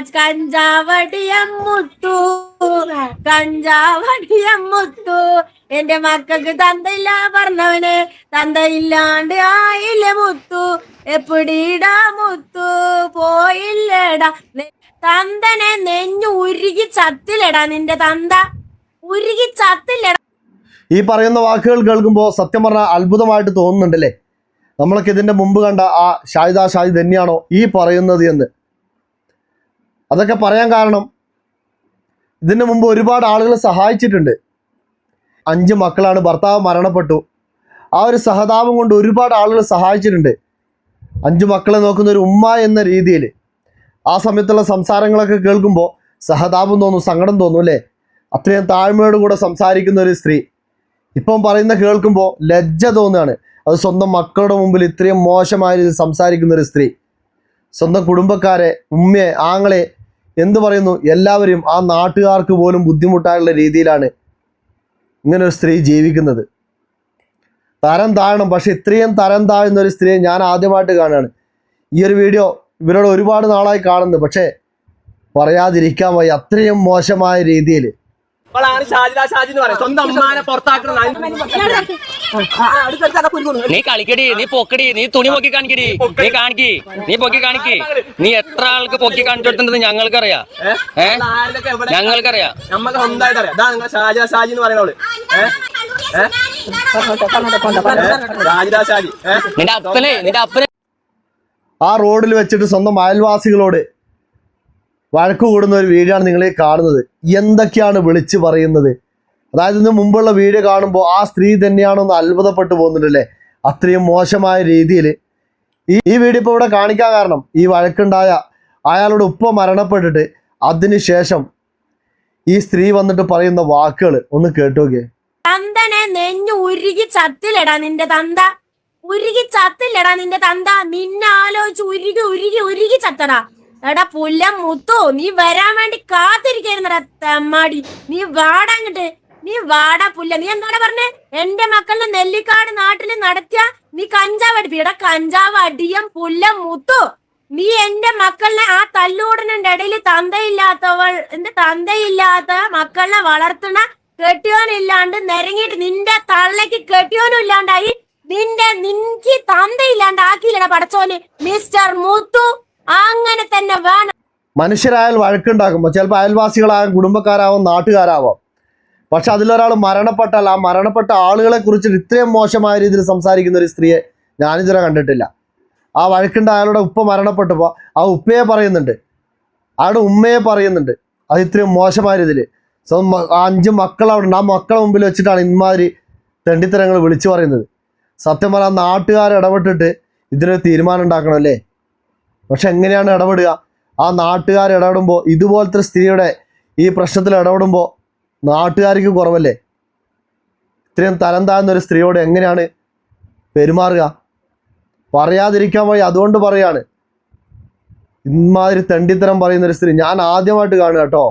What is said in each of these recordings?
കഞ്ചാവടിയം മുത്തു. കഞ്ചാവടിയം മുത്തു. എന്റെ മക്കൾക്ക് തന്തയില്ല പറഞ്ഞവന് തന്തയില്ലാണ്ട് ആയില്ല മുത്തു. എപ്പിടീടാ മുത്തു? പോയില്ലടാ. തന്തനെ നെഞ്ഞു ഉരുകി ചത്തില്ലടാ നിന്റെ തന്ത. ഉരുകി ചത്തില്ലടാ. ഈ പറയുന്ന വാക്കുകൾ കേൾക്കുമ്പോൾ സത്യം പറഞ്ഞാൽ അത്ഭുതമായിട്ട് തോന്നുന്നുണ്ടല്ലേ? നമ്മളൊക്കെ ഇതിന്റെ മുമ്പ് കണ്ട ആ ഷാഹിദ ഷാഹിദ് തന്നെയാണോ ഈ പറയുന്നത് എന്ന്. അതൊക്കെ പറയാൻ കാരണം ഇതിന് മുമ്പ് ഒരുപാട് ആളുകൾ സഹായിച്ചിട്ടുണ്ട്. അഞ്ച് മക്കളാണ് ഭർത്താവ് മരണപ്പെട്ടു. ആ ഒരു സഹതാപം കൊണ്ട് ഒരുപാട് ആളുകൾ സഹായിച്ചിട്ടുണ്ട്. അഞ്ച് മക്കളെ നോക്കുന്ന ഒരു ഉമ്മ എന്ന രീതിയിൽ. ആ സമയത്തുള്ള സംസാരങ്ങളൊക്കെ കേൾക്കുമ്പോൾ സഹതാപം തോന്നും സങ്കടം തോന്നും അല്ലേ? അത്രയും താഴ്മയോട് കൂടെ സംസാരിക്കുന്ന ഒരു സ്ത്രീ. ഇപ്പം പറയുന്ന കേൾക്കുമ്പോൾ ലജ്ജ തോന്നുകയാണ്. അത് സ്വന്തം മക്കളുടെ മുമ്പിൽ ഇത്രയും മോശമായ രീതിയിൽ സംസാരിക്കുന്ന ഒരു സ്ത്രീ. സ്വന്തം കുടുംബക്കാരെ ഉമ്മയെ ആങ്ങളെ എന്ത് പറയുന്നു? എല്ലാവരും ആ നാട്ടുകാർക്ക് പോലും ബുദ്ധിമുട്ടായുള്ള രീതിയിലാണ് ഇങ്ങനെ ഒരു സ്ത്രീ ജീവിക്കുന്നത്. തരം താഴണം. പക്ഷെ ഇത്രയും തരം താഴ്ന്ന ഒരു സ്ത്രീയെ ഞാൻ ആദ്യമായിട്ട് കാണുകയാണ്. ഈ ഒരു വീഡിയോ ഇവരോട് ഒരുപാട് നാളായി കാണുന്നു. പക്ഷേ പറയാതിരിക്കാൻ വയ്യ. അത്രയും മോശമായ രീതിയിൽ അവളാണ് ഷാജിദ. ഷാജി എന്ന് പറയുന്നത് സ്വന്തം അമ്മാനെ പുറത്താക്കണം നീ കളിക്കടി നീ പൊക്കടി നീ തുണി പൊക്കി കാണിക്കടി. നീ കാണിക്കി നീ പൊക്കി കാണിക്കി. നീ എത്ര ആൾക്ക് പൊക്കി കാണിച്ചു ഞങ്ങൾക്കറിയാ ഞങ്ങൾക്കറിയാം. ഏ? ഞങ്ങൾക്കറിയാം. നമ്മക്ക് സ്വന്തമായിട്ട് അറിയാം. ഇതാ നിങ്ങൾ ഷാജിദ ഷാജി എന്ന് പറയുന്ന അവൾ ഏ? ഏ? ഏ? ഷാജിദ. നിന്റെ അപ്പനെ നിന്റെ അപ്പനെ. ആ റോഡിൽ വെച്ചിട്ട് സ്വന്തം അയൽവാസികളോട് വഴക്ക് കൂടുന്ന ഒരു വീഡിയോ ആണ് നിങ്ങൾ കാണുന്നത്. എന്തൊക്കെയാണ് വിളിച്ചു പറയുന്നത്? അതായത് ഇതിന് മുമ്പുള്ള വീഡിയോ കാണുമ്പോൾ ആ സ്ത്രീ തന്നെയാണോ എന്ന് അത്ഭുതപ്പെട്ടു പോകുന്നുണ്ടല്ലേ? അത്രയും മോശമായ രീതിയിൽ. ഈ ഈ വീഡിയോ ഇപ്പോൾ ഇവിടെ കാണിക്കാൻ കാരണം ഈ വഴക്കുണ്ടായ അയാളുടെ ഉപ്പ മരണപ്പെട്ടിട്ട് അതിന് ശേഷം ഈ സ്ത്രീ വന്നിട്ട് പറയുന്ന വാക്കുകൾ ഒന്ന് കേട്ടു നോക്കിയേ. തന്തനെ നെഞ്ഞു ഉരുകി ചത്തിലടാ നിന്റെ തന്ത. ഉരുകി ചത്തില്ലടാ നിന്റെ തന്ത. നിന്നെ ആലോചിച്ച് ഉരുകി ഉരുകി ഉരുകി ചത്തടാ. എടാ പുല്ല മുത്തു നീ വരാൻ വേണ്ടി കാത്തിരിക്കായിരുന്നടാ തെമ്മാടി. നീ വാടാ അങ്ങട്ട്. നീ വാടാ പുല്ല. നീ എന്താണ് പറഞ്ഞേ? എന്റെ മക്കളുടെ നെല്ലിക്കാട് നാട്ടിൽ നടത്തിയ നീ കഞ്ചാവ് അടിപ്പി എടാ കഞ്ചാവ് അടിയം പുല്ല മുത്തു. നീ എന്റെ മക്കളിനെ ആ തല്ലൂടനന്റെ ഇടയിൽ തന്തയില്ലാത്തവൾ എന്റെ തന്തയില്ലാത്ത മക്കളിനെ വളർത്തുന്ന കെട്ടിയോനില്ലാണ്ട് നിരങ്ങിയിട്ട് നിന്റെ തള്ളക്ക് കെട്ടിയോനും ഇല്ലാണ്ടായി നിന്റെ നിൻക്ക് തന്തയില്ലാണ്ടാക്കിയില്ലടാ പടച്ചോന്. മിസ്റ്റർ മുത്തു. അങ്ങനെ തന്നെ വേണം. മനുഷ്യരായാൽ വഴക്കുണ്ടാക്കുമ്പോൾ ചിലപ്പോൾ അയൽവാസികളാകും കുടുംബക്കാരാവാം നാട്ടുകാരാവാം. പക്ഷെ അതിലൊരാൾ മരണപ്പെട്ടാൽ ആ മരണപ്പെട്ട ആളുകളെ കുറിച്ച് ഇത്രയും മോശമായ രീതിയിൽ സംസാരിക്കുന്ന ഒരു സ്ത്രീയെ ഞാനിതുവരെ കണ്ടിട്ടില്ല. ആ വഴക്കുണ്ട അയാളുടെ ഉപ്പ മരണപ്പെട്ടപ്പോൾ ആ ഉപ്പയെ പറയുന്നുണ്ട്. അയാളുടെ ഉമ്മയെ പറയുന്നുണ്ട്. അത് ഇത്രയും മോശമായ രീതിയിൽ അഞ്ച് മക്കൾ അവിടെ ഉണ്ട്. ആ മക്കളെ മുമ്പിൽ വെച്ചിട്ടാണ് ഇമാതിരി തെണ്ടിത്തരങ്ങൾ വിളിച്ചു പറയുന്നത്. സത്യം പറഞ്ഞാൽ നാട്ടുകാർ ഇടപെട്ടിട്ട് ഇതിനൊരു തീരുമാനം ഉണ്ടാക്കണം അല്ലേ? പക്ഷെ എങ്ങനെയാണ് ഇടപെടുക? ആ നാട്ടുകാർ ഇടപെടുമ്പോൾ ഇതുപോലത്തെ സ്ത്രീയുടെ ഈ പ്രശ്നത്തിൽ ഇടപെടുമ്പോൾ നാട്ടുകാർക്ക് കുറവല്ലേ? ഇത്രയും തരം താഴ്ന്ന ഒരു സ്ത്രീയോട് എങ്ങനെയാണ് പെരുമാറുക? പറയാതിരിക്കാൻ വഴി അതുകൊണ്ട് പറയാണ്. ഇമാതിരി തണ്ടിത്തരം പറയുന്ന ഒരു സ്ത്രീ. ഞാൻ ആദ്യമായിട്ട് കാണുക കേട്ടോ.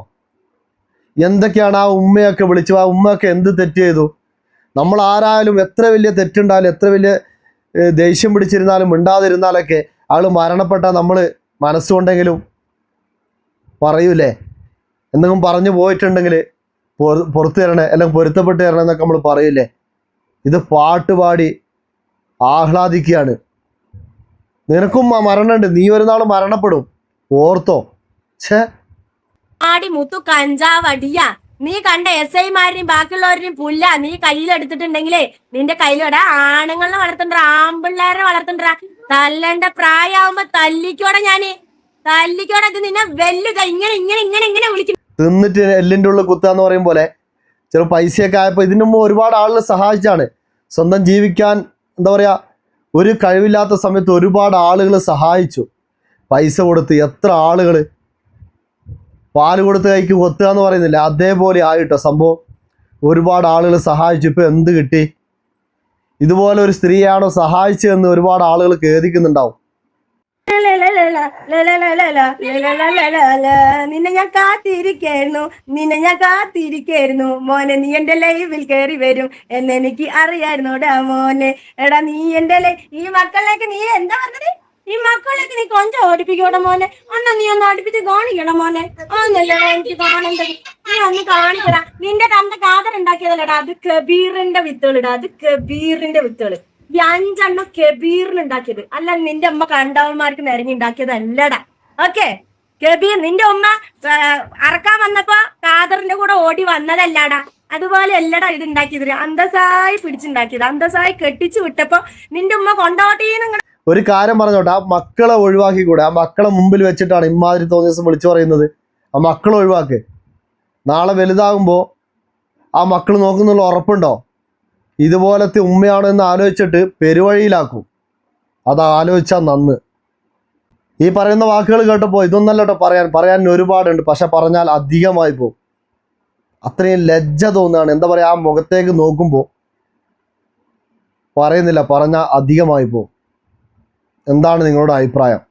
എന്തൊക്കെയാണ് ആ ഉമ്മയൊക്കെ വിളിച്ചു ആ ഉമ്മയൊക്കെ എന്ത് തെറ്റ് ചെയ്തു? നമ്മൾ ആരായാലും എത്ര വലിയ തെറ്റുണ്ടായാലും എത്ര വലിയ ദേഷ്യം പിടിച്ചിരുന്നാലും മിണ്ടാതിരുന്നാലൊക്കെ ആൾ മരണപ്പെട്ട നമ്മൾ മനസ്സുണ്ടെങ്കിലും പറയൂലേ? എന്തെങ്കിലും പറഞ്ഞു പോയിട്ടുണ്ടെങ്കിൽ പൊറ- പുറത്തു തരണേ അല്ലെങ്കിൽ പൊരുത്തപ്പെട്ട് തരണേ എന്നൊക്കെ നമ്മൾ പറയില്ലേ ഇത് പാട്ട് പാടി ആഹ്ലാദിക്കുകയാണ്. നിനക്കും ആ മരണമുണ്ട്. നീ ഒരു നാൾ മരണപ്പെടും. ഓർത്തോ? ഛേ. ആടി മുത്തു കഞ്ചാവടിയ. നീ കണ്ട എസ് ഐമാരെയും ബാക്കിയുള്ളവരെയും പുല്ല. നീ കയ്യിലെടുത്തിട്ടുണ്ടെങ്കിലേ നിന്റെ കയ്യിലൂടെ ആണുങ്ങളെ വളർത്തണ്ട ആമ്പിള്ളേരെ വളർത്തണ്ട. തല്ലണ്ട പ്രായാവുമ്പോ തല്ലിക്കോടെ ഞാൻ. തല്ലിക്കോടെ നിന്നെ വെല്ലുക. ഇങ്ങനെ ഇങ്ങനെ ഇങ്ങനെ ഇങ്ങനെ വിളിക്കും തിന്നിട്ട് എല്ലിന്റെ ഉള്ളിൽ കുത്താന്ന് പറയും പോലെ ചില പൈസയൊക്കെ ആയപ്പോൾ ഇതിനു മുമ്പ് ഒരുപാട് ആളുകൾ സഹായിച്ചാണ്. സ്വന്തം ജീവിക്കാൻ എന്താ പറയുക ഒരു കഴിവില്ലാത്ത സമയത്ത് ഒരുപാട് ആളുകൾ സഹായിച്ചു. പൈസ കൊടുത്ത് എത്ര ആളുകൾ പാൽ കൊടുത്ത് കൈക്ക് കൊത്തുക എന്ന് പറയുന്നില്ല. അതേപോലെ ആയിട്ടോ സംഭവം. ഒരുപാട് ആളുകൾ സഹായിച്ചു. ഇപ്പൊ എന്ത് കിട്ടി? ഇതുപോലെ ഒരു സ്ത്രീയാണോ സഹായിച്ചതെന്ന് ഒരുപാട് ആളുകൾ ഖേദിക്കുന്നുണ്ടാവും. നിന്നെ ഞാൻ കാത്തിരിക്കായിരുന്നു നിന്നെ ഞാൻ കാത്തിരിക്കായിരുന്നു. മോനെ നീ എന്റെ ലൈവിൽ കയറി വരും എന്നെനിക്ക് അറിയായിരുന്നോടാ മോനെ. എടാ നീ എന്റെ ഈ മക്കളിലേക്ക് നീ എന്താ പറഞ്ഞത്? ഈ മക്കളൊക്കെ നീ കൊഞ്ചം ഓടിപ്പിക്കോടെ മോനെ? ഒന്ന് നീ ഒന്ന് അടുപ്പിച്ച് കാണിക്കണം മോനെ. ഒന്നല്ലേ എനിക്ക് കാണേണ്ടത് ഒന്ന് കാണിക്കടാ. നിന്റെ തന്റെ കാതർ ഉണ്ടാക്കിയതല്ലടാ. അത് കബീറിന്റെ വിത്തുകളിടാ. അത് കബീറിന്റെ വിത്തുകൾ. ഈ അഞ്ചെണ്ണം കബീറിന് ഉണ്ടാക്കിയത്. അല്ല നിന്റെ അമ്മ കണ്ടവന്മാർക്ക് നിരങ്ങി ഉണ്ടാക്കിയതല്ലടാ. ഓക്കെ? കബീർ നിന്റെ ഉമ്മ അറക്കാൻ വന്നപ്പോ കാതറിന്റെ കൂടെ ഓടി വന്നതല്ലാടാ. അതുപോലെ അല്ലടാ ഇത് ഉണ്ടാക്കിയത് അന്തസായി പിടിച്ചുണ്ടാക്കിയത്. അന്തസായി കെട്ടിച്ചു വിട്ടപ്പോ നിന്റെ ഉമ്മ കൊണ്ടോട്ടീന്ന് ഒരു കാര്യം പറഞ്ഞോട്ടെ. ആ മക്കളെ ഒഴിവാക്കി കൂടെ ആ മക്കളെ മുമ്പിൽ വെച്ചിട്ടാണ് ഇമാതിരി തോന്നിയ ദിവസം വിളിച്ചു പറയുന്നത്. ആ മക്കളെ ഒഴിവാക്ക്. നാളെ വലുതാകുമ്പോൾ ആ മക്കൾ നോക്കുന്നുള്ള ഉറപ്പുണ്ടോ? ഇതുപോലത്തെ ഉമ്മയാണോ എന്ന് ആലോചിച്ചിട്ട് പെരുവഴിയിലാക്കും. അത് ആലോചിച്ചാൽ നന്ന്. ഈ പറയുന്ന വാക്കുകൾ കേട്ടപ്പോൾ ഇതൊന്നല്ല കേട്ടോ പറയാൻ. പറയാൻ ഒരുപാടുണ്ട്. പക്ഷെ പറഞ്ഞാൽ അധികമായി പോകും. അത്രയും ലജ്ജ തോന്നുകയാണ്. എന്താ പറയുക ആ മുഖത്തേക്ക് നോക്കുമ്പോൾ പറയുന്നില്ല പറഞ്ഞാൽ അധികമായി പോകും. എന്താണ് നിങ്ങളുടെ അഭിപ്രായം?